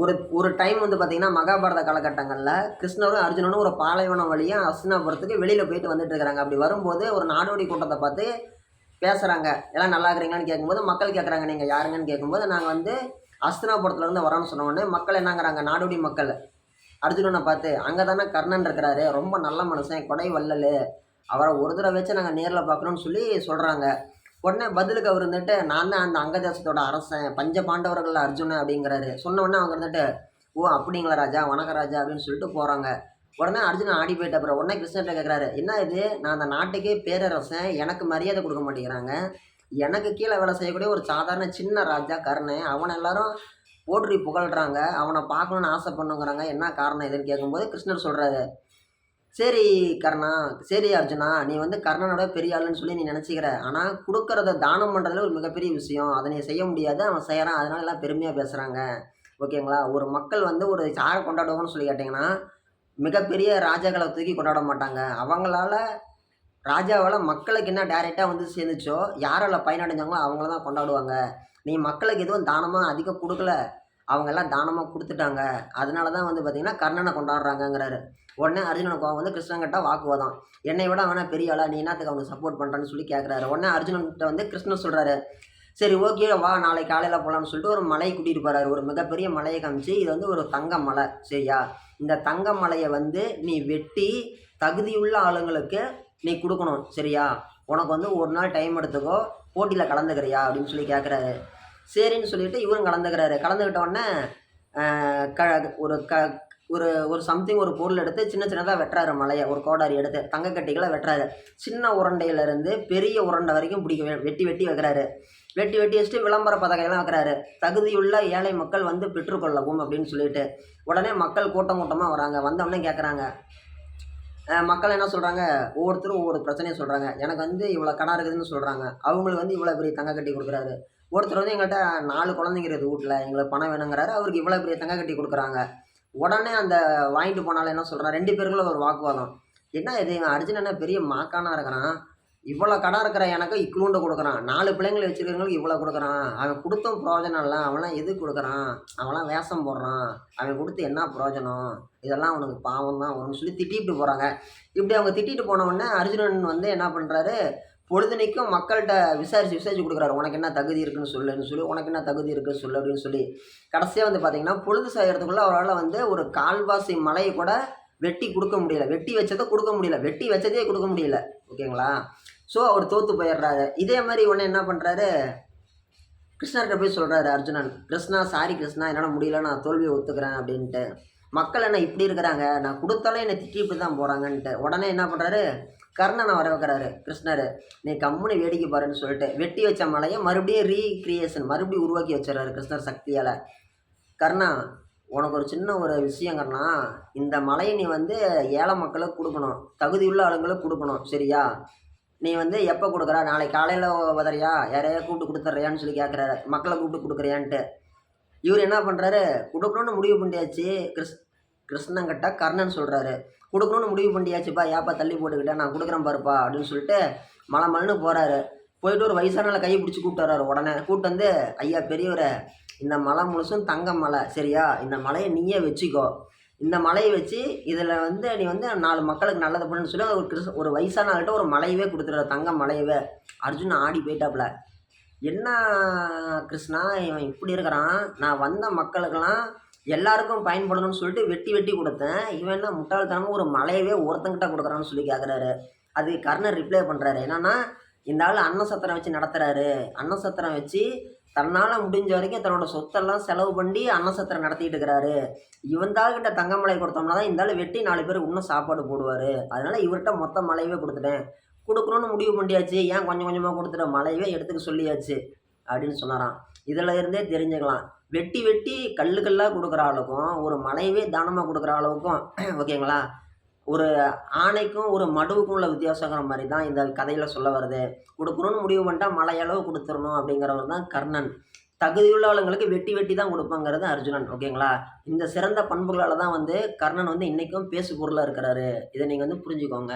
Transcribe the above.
ஒரு ஒரு டைம் வந்து பார்த்தீங்கன்னா மகாபாரத காலகட்டங்களில் கிருஷ்ணரும் அர்ஜுனனும் ஒரு பாலைவனம் வழியாக அஸ்தினாபுரத்துக்கு வெளியில் போயிட்டு வந்துட்டு இருக்கிறாங்க. அப்படி வரும்போது ஒரு நாடோடி கூட்டத்தை பார்த்து பேசுகிறாங்க எல்லாம் நல்லா இருக்கிறீங்களான்னு கேட்கும்போது மக்கள் கேட்குறாங்க நீங்கள் யாருங்கன்னு கேட்கும்போது நாங்கள் வந்து அஸ்தினாபுரத்துலேருந்து வரோன்னு வரோம்னு உடனே மக்கள் என்னங்கிறாங்க? நாடோடி மக்கள். அர்ஜுனனை பார்த்து அங்கே தானே கர்ணன் இருக்கிறாரு. ரொம்ப நல்ல மனுஷன். கொடை வள்ளல். அவரை ஒரு தடவை வச்சு நாங்கள் நேரில் பார்க்கணும்னு சொல்லி சொல்கிறாங்க உடனே பதிலுக்கு அவர் வந்துட்டு நான் தான் அந்த அங்கதேசத்தோட அரசன் பஞ்ச பாண்டவர்கள் அர்ஜுனன் அப்படிங்கிறாரு. சொன்ன உடனே அவங்க வந்துட்டு ஓ அப்படிங்களா ராஜா வணக்க ராஜா அப்படின்னு சொல்லிட்டு போகிறாங்க உடனே அர்ஜுனன் ஆடி போயிட்ட அப்புறம் உடனே கிருஷ்ணர்கிட்ட கேட்குறாரு என்ன இது? நான் அந்த நாட்டுக்கே பேரரசன் எனக்கு மரியாதை கொடுக்க மாட்டேங்கிறாங்க. எனக்கு கீழே வேலை செய்யக்கூடிய ஒரு சாதாரண சின்ன ராஜா கர்ணன் அவனை எல்லாரும் போற்றி புகழ்கிறாங்க அவனை பார்க்கணுன்னு ஆசை பண்ணுங்கிறாங்க என்ன காரணம் இதுன்னு கேட்கும்போது கிருஷ்ணர் சொல்கிறாரு சரி கர்ணா. சரி அர்ஜுனா நீ வந்து கர்ணனோட பெரிய ஆளுன்னு சொல்லி நீ நினச்சிக்கிற. ஆனால் கொடுக்கறத தானம் பண்ணுறதுல ஒரு மிகப்பெரிய விஷயம். அதை நீ செய்ய முடியாது. அவன் செய்கிறான் அதனால எல்லாம் பெருமையாக பேசுகிறாங்க ஓகேங்களா? ஒரு மக்கள் வந்து ஒரு யாரை கொண்டாடுவாங்கன்னு சொல்லி கேட்டிங்கன்னா மிகப்பெரிய ராஜாக்களை தூக்கி கொண்டாட மாட்டாங்க. அவங்களால ராஜாவால் மக்களுக்கு என்ன டைரெக்டாக வந்து சேர்ந்துச்சோ யாரால் பயனடைஞ்சாங்களோ அவங்கள தான் கொண்டாடுவாங்க. நீ மக்களுக்கு எதுவும் தானமாக அதிகம் கொடுக்கல. அவங்கெல்லாம் தானமாக கொடுத்துட்டாங்க. அதனால தான் வந்து பார்த்திங்கன்னா கர்ணனை கொண்டாடுறாங்கங்கிறாரு. உடனே அர்ஜுனன் கோவம் வந்து கிருஷ்ணன் கிட்ட வாக்குவாதம். என்னை விட அவனா பெரிய ஆளா நீ என்னத்துக்கு அவனுக்கு சப்போர்ட் பண்ணுறான்னு சொல்லி கேட்குறாரு உடனே அர்ஜுனன்கிட்ட வந்து கிருஷ்ணன் சொல்கிறாரு சரி ஓகே வா நாளைக்கு காலையில் போகலான்னு சொல்லிட்டு ஒரு மலை கூட்டிகிட்டு போகிறாரு ஒரு மிகப்பெரிய மலையை காமிச்சு இது வந்து ஒரு தங்க மலை சரியா? இந்த தங்க மலையை வந்து நீ வெட்டி தகுதியுள்ள ஆளுங்களுக்கு நீ கொடுக்கணும் சரியா? உனக்கு வந்து ஒரு நாள் டைம் எடுத்துக்கோ போட்டியில் கலந்துக்கிறியா? அப்படின்னு சொல்லி கேட்குறாரு சரின்னு சொல்லிட்டு இவரும் கலந்துக்கிறாரு. கலந்துக்கிட்ட உடனே க ஒரு க ஒரு ஒரு சம்திங் ஒரு பொருள் எடுத்து சின்ன சின்னதாக வெட்டுறாரு மலையை. ஒரு கோடாரி எடுத்து தங்கக்கட்டிகளை வெட்டுறாரு. சின்ன உருண்டையிலேருந்து பெரிய உருண்டை வரைக்கும் பிடிக்க வெ- வெட்டி வெட்டி வைக்கிறாரு. வெட்டி வெட்டி வச்சுட்டு விளம்பர பதகையெல்லாம் வைக்கிறாரு. தகுதியுள்ள ஏழை மக்கள் வந்து பெற்றுக்கொள்ளவும் அப்படின்னு சொல்லிட்டு. உடனே மக்கள் கூட்டம் கூட்டமாக வராங்க. வந்தவொடனே கேட்குறாங்க மக்கள் என்ன சொல்கிறாங்க ஒவ்வொருத்தரும் ஒவ்வொரு பிரச்சனையை சொல்கிறாங்க எனக்கு வந்து இவ்வளோ கடன் இருக்குதுன்னு சொல்கிறாங்க அவங்களுக்கு வந்து இவ்வளோ பெரிய தங்க கட்டி கொடுக்குறாரு. ஒருத்தர் வந்து எங்கள்கிட்ட நாலு குழந்தைங்க இருக்குது வீட்டில் எங்களுக்கு பணம் வேணுங்கிறாரு. அவருக்கு இவ்வளோ பெரிய தங்க கட்டி கொடுக்குறாங்க. உடனே அந்த வாங்கிட்டு போனாலும் என்ன சொல்கிறான் ரெண்டு பேருக்குள்ள ஒரு வாக்குவாதம். என்ன இது? இவன் அர்ஜுன் என்ன பெரிய மாக்கானா இருக்கிறான்? இவ்வளோ கடை இருக்கிற எனக்கு இக்குலூண்டு கொடுக்குறான். நாலு பிள்ளைங்களை வச்சுருக்கிறவங்களுக்கு இவ்வளோ கொடுக்குறான். அவன் கொடுத்தும் பிரயோஜனம் இல்லை. அவன்லாம் எது கொடுக்குறான்? அவனாம் வேஷம் போடுறான். அவன் கொடுத்து என்ன பிரயோஜனம் இதெல்லாம் அவனுக்கு பாவம் தான் வரும்னு சொல்லி திட்டிட்டு போகிறாங்க இப்படி அவங்க திட்டிட்டு போனவுடனே அர்ஜுனன் வந்து என்ன பண்ணுறாரு பொழுதுனைக்கும் மக்கள்கிட்ட விசாரிச்சு விசாரிச்சு கொடுக்குறாரு. உனக்கு என்ன தகுதி இருக்குன்னு சொல்லுன்னு சொல்லி உனக்கு என்ன தகுதி இருக்குன்னு சொல்லு அப்படின்னு சொல்லி. கடைசியாக வந்து பார்த்தீங்கன்னா பொழுது சாயறதுக்குள்ளே அவரால் வந்து ஒரு கால்வாசி மலையை கூட வெட்டி கொடுக்க முடியல. வெட்டி வச்சதை கொடுக்க முடியல. வெட்டி வச்சதே கொடுக்க முடியல. ஓகேங்களா? ஸோ அவர் தோற்று போயிடுறாரு. இதே மாதிரி உடனே என்ன பண்ணுறாரு கிருஷ்ணர்கிட்ட போய் சொல்கிறாரு அர்ஜுனன் கிருஷ்ணா சாரி கிருஷ்ணா என்னால் முடியல நான் தோல்வியை ஒத்துக்கிறேன் அப்படின்ட்டு. மக்கள் என்ன இப்படி இருக்கிறாங்க? நான் கொடுத்தாலும் என்னை திட்டி இப்படி தான் போகிறாங்கன்ட்டு உடனே என்ன பண்ணுறாரு கர்ணனை வர வைக்கிறாரு கிருஷ்ணர். நீ கம்முனு வேடிக்கை பாருன்னு சொல்லிட்டு வெட்டி வச்ச மலையை மறுபடியும் ரீக்ரியேஷன் மறுபடியும் உருவாக்கி வச்சிடறாரு கிருஷ்ணர் சக்தியால். கர்ணா உனக்கு ஒரு சின்ன ஒரு விஷயம் கர்ணா. இந்த மலையை நீ வந்து ஏழை மக்களுக்கு கொடுக்கணும். தகுதியுள்ள ஆளுங்களுக்கு கொடுக்கணும். சரியா? நீ வந்து எப்போ கொடுக்குறா? நாளைக்கு காலையில் வதறியா யாரையா கூப்பிட்டு கொடுத்துட்றியான்னு சொல்லி கேட்குறாரு மக்களை கூப்பிட்டு கொடுக்குறியான்ட்டு. இவர் என்ன பண்ணுறாரு கொடுக்கணும்னு முடிவு பண்ணியாச்சு. கிறிஸ் கிருஷ்ணங்கிட்ட கர்ணன் சொல்கிறாரு கொடுக்கணும்னு முடிவு பண்ணியாச்சுப்பா ஏப்பா தள்ளி போட்டுக்கிட்டேன் நான் கொடுக்குறேன் பாருப்பா அப்படின்னு சொல்லிட்டு மலை மலைன்னு போகிறாரு போயிட்டு ஒரு வயசானால கையை பிடிச்சி கூப்பிட்டு வர்றாரு. உடனே கூப்பிட்டு வந்து ஐயா பெரியவரை இந்த மலை முழுசும் தங்க மலை சரியா? இந்த மலையை நீயே வச்சுக்கோ. இந்த மலையை வச்சு இதில் வந்து நீ வந்து நாலு மக்களுக்கு நல்லது பண்ணுன்னு சொல்லி ஒரு கிறிஸ் ஒரு வயசான ஆள்கிட்ட ஒரு மலையவே கொடுத்துட்ற தங்க மலையவே. அர்ஜுன் ஆடி போயிட்டாப்புல. என்ன கிருஷ்ணா இவன் இப்படி இருக்கிறான். நான் வந்த மக்களுக்கெல்லாம் எல்லாருக்கும் பயன்படணும்னு சொல்லிட்டு வெட்டி வெட்டி கொடுத்தேன். இவன் என்ன முட்டாள்தனமாக ஒரு மலையவே ஒருத்தங்கிட்ட கொடுக்குறான்னு சொல்லி கேட்குறாரு அது கர்ணர் ரிப்ளை பண்ணுறாரு என்னன்னா இந்த ஆள் அன்னசத்திரம் வச்சு நடத்துகிறாரு அன்னசத்திரம் வச்சு தன்னால் முடிஞ்ச வரைக்கும் தன்னோட சொத்தெல்லாம் செலவு பண்ணி அன்னசத்திரம் நடத்திட்டு இருக்கிறாரு. இவன் கிட்ட தங்க மலை கொடுத்தோம்னா தான் இந்த ஆள் வெட்டி நாலு பேர் இன்னும் சாப்பாடு போடுவார். அதனால் இவர்கிட்ட மொத்த மலையவே கொடுத்துட்டேன். கொடுக்கணும்னு முடிவு பண்ணியாச்சு. ஏன் கொஞ்சம் கொஞ்சமாக கொடுத்துட்ட? மலையவே எடுத்துக்க சொல்லியாச்சு. அப்படின்னு சொன்னாராம். இதில் இருந்தே தெரிஞ்சுக்கலாம். வெட்டி வெட்டி கல்லு கல்லாக கொடுக்குற அளவுக்கும் ஒரு மலையவே தானமாக கொடுக்குற அளவுக்கும் ஓகேங்களா? ஒரு ஆணைக்கும் ஒரு மடுவுக்கும் உள்ள வித்தியாசங்கிற மாதிரி தான் இந்த கதையில் சொல்ல வருது. கொடுக்கணும்னு முடிவு பண்ணிட்டா மலையளவு கொடுத்துடணும் அப்படிங்கிறவர் தான் கர்ணன். தகுதியுள்ள ஆளுங்களுக்கு வெட்டி வெட்டி தான் கொடுப்பாங்கிறது அர்ஜுனன் ஓகேங்களா? இந்த சிறந்த பண்புகளால் தான் வந்து கர்ணன் வந்து இன்றைக்கும் பேசு பொருளாக இருக்கிறாரு. இதை நீங்கள் வந்து புரிஞ்சுக்கோங்க.